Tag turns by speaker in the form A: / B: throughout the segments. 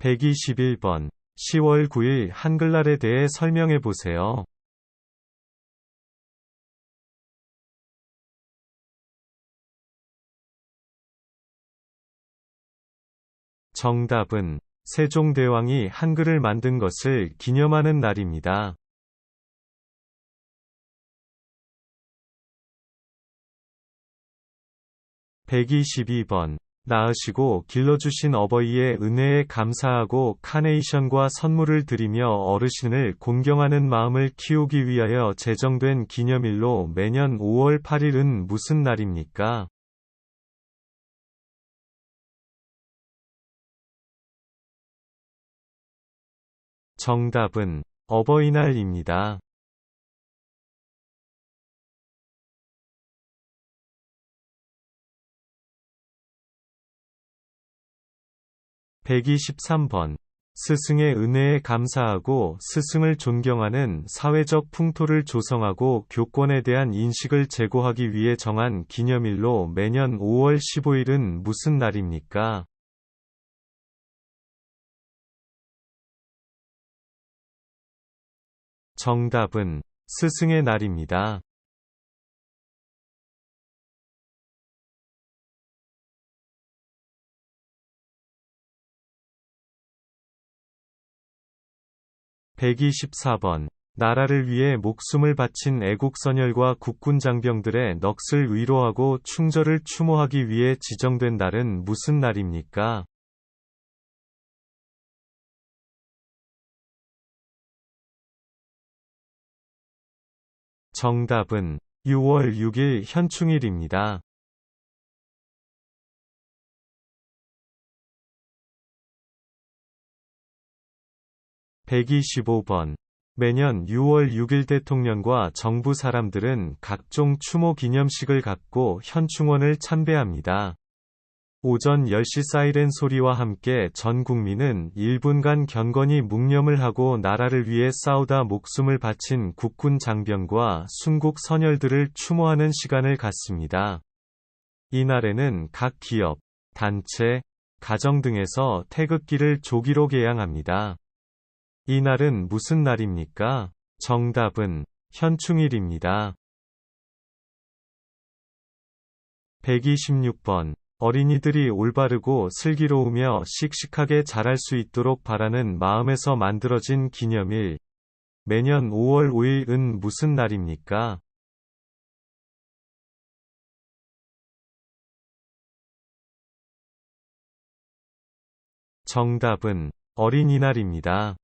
A: 121번 10월 9일 한글날에 대해 설명해 보세요. 정답은 세종대왕이 한글을 만든 것을 기념하는 날입니다. 122번 낳으시고 길러주신 어버이의 은혜에 감사하고 카네이션과 선물을 드리며 어르신을 공경하는 마음을 키우기 위하여 제정된 기념일로 매년 5월 8일은 무슨 날입니까? 정답은 어버이날입니다. 123번 스승의 은혜에 감사하고 스승을 존경하는 사회적 풍토를 조성하고 교권에 대한 인식을 제고하기 위해 정한 기념일로 매년 5월 15일은 무슨 날입니까? 정답은 스승의 날입니다. 124번 나라를 위해 목숨을 바친 애국선열과 국군 장병들의 넋을 위로하고 충절을 추모하기 위해 지정된 날은 무슨 날입니까? 정답은 6월 6일 현충일입니다. 125번. 매년 6월 6일 대통령과 정부 사람들은 각종 추모 기념식을 갖고 현충원을 참배합니다. 오전 10시 사이렌 소리와 함께 전 국민은 1분간 경건히 묵념을 하고 나라를 위해 싸우다 목숨을 바친 국군 장병과 순국 선열들을 추모하는 시간을 갖습니다. 이날에는 각 기업, 단체, 가정 등에서 태극기를 조기로 개양합니다. 이날은 무슨 날입니까? 정답은 현충일입니다. 126번 어린이들이 올바르고 슬기로우며 씩씩하게 자랄 수 있도록 바라는 마음에서 만들어진 기념일. 매년 5월 5일은 무슨 날입니까? 정답은 어린이날입니다.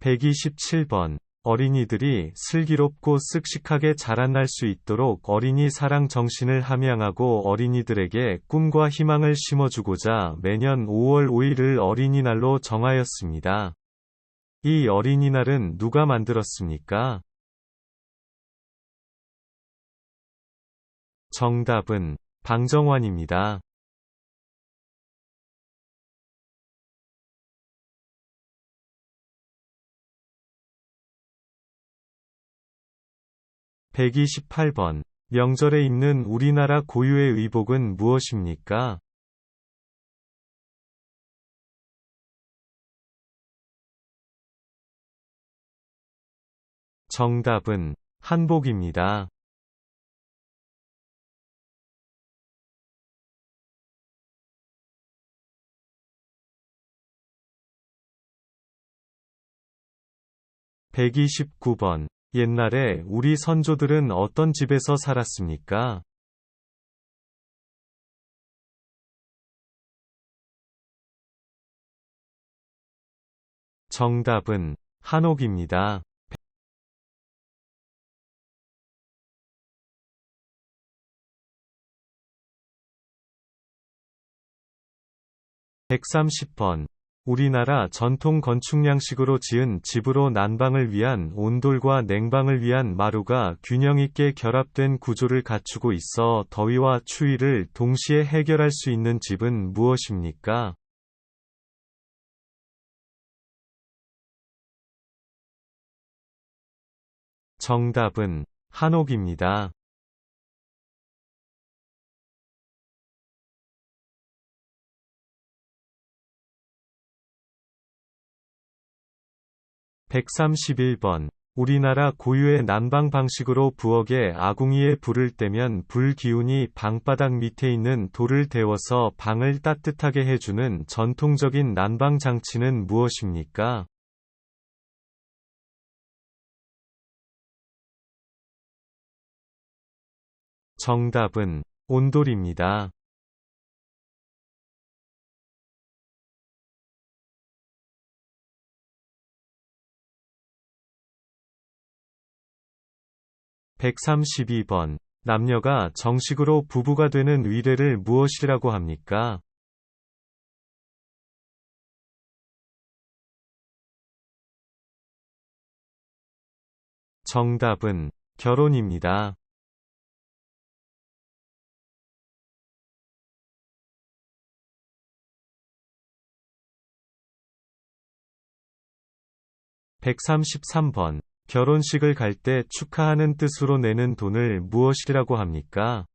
A: 127번 어린이들이 슬기롭고 쓱씩하게 자라날 수 있도록 어린이 사랑 정신을 함양하고 어린이들에게 꿈과 희망을 심어주고자 매년 5월 5일을 어린이날로 정하였습니다. 이 어린이날은 누가 만들었습니까? 정답은 방정환입니다. 128번. 명절에 입는 우리나라 고유의 의복은 무엇입니까? 정답은 한복입니다. 129번 옛날에 우리 선조들은 어떤 집에서 살았습니까? 정답은 한옥입니다. 130번 우리나라 전통 건축 양식으로 지은 집으로 난방을 위한 온돌과 냉방을 위한 마루가 균형 있게 결합된 구조를 갖추고 있어 더위와 추위를 동시에 해결할 수 있는 집은 무엇입니까? 정답은 한옥입니다. (131번) 우리나라 고유의 난방 방식으로 부엌에 아궁이에 불을 떼면 불 기운이 방바닥 밑에 있는 돌을 데워서 방을 따뜻하게 해주는 전통적인 난방 장치는 무엇입니까? 정답은 온돌입니다. (132번) 남녀가 정식으로 부부가 되는 의례를 무엇이라고 합니까? 정답은 결혼입니다. 133번. 결혼식을 갈 때 축하하는 뜻으로 내는 돈을 무엇이라고 합니까?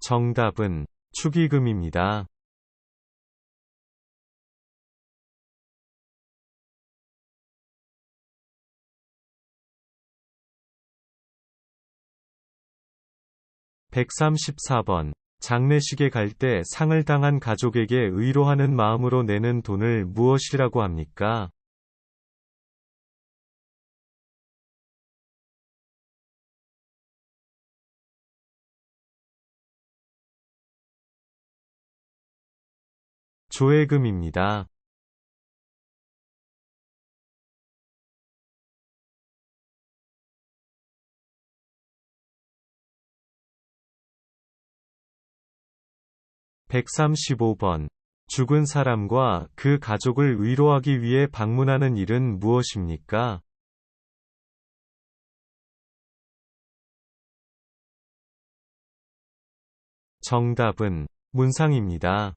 A: 정답은 축의금입니다. 134번 장례식에 갈 때 상을 당한 가족에게 의로하는 마음으로 내는 돈을 무엇이라고 합니까? 조회금입니다. 135번. 죽은 사람과 그 가족을 위로하기 위해 방문하는 일은 무엇입니까? 정답은 문상입니다.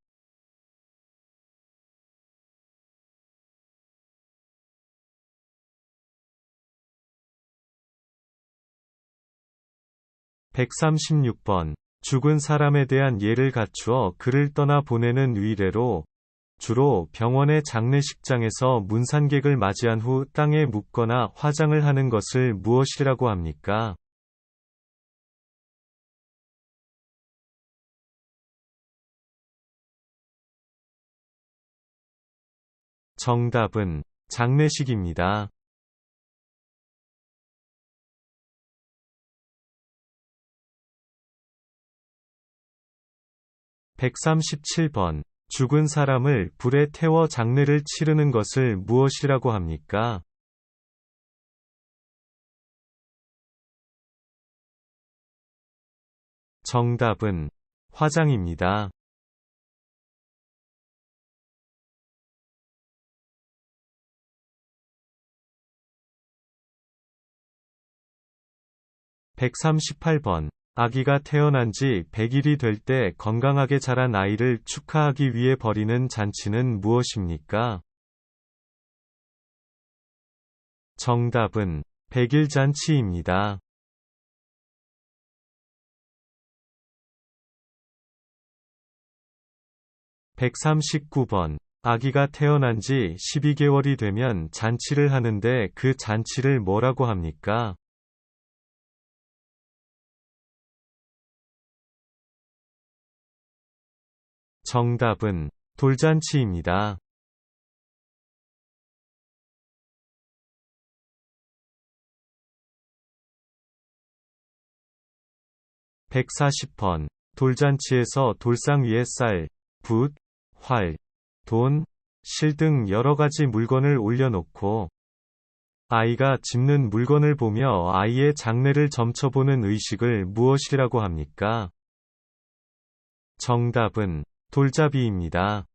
A: 136번 죽은 사람에 대한 예를 갖추어 그를 떠나 보내는 위례로 주로 병원의 장례식장에서 문산객을 맞이한 후 땅에 묻거나 화장을 하는 것을 무엇이라고 합니까? 정답은 장례식입니다. 137번. 죽은 사람을 불에 태워 장례를 치르는 것을 무엇이라고 합니까? 정답은 화장입니다. 138번 아기가 태어난 지 100일이 될 때 건강하게 자란 아이를 축하하기 위해 벌이는 잔치는 무엇입니까? 정답은 100일 잔치입니다. 139번. 아기가 태어난 지 12개월이 되면 잔치를 하는데 그 잔치를 뭐라고 합니까? 정답은 돌잔치입니다. (140번) 돌잔치에서 돌상 위에 쌀, 붓, 활, 돈, 실 등 여러 가지 물건을 올려놓고 아이가 집는 물건을 보며 아이의 장래를 점쳐보는 의식을 무엇이라고 합니까? 정답은 돌잡이입니다.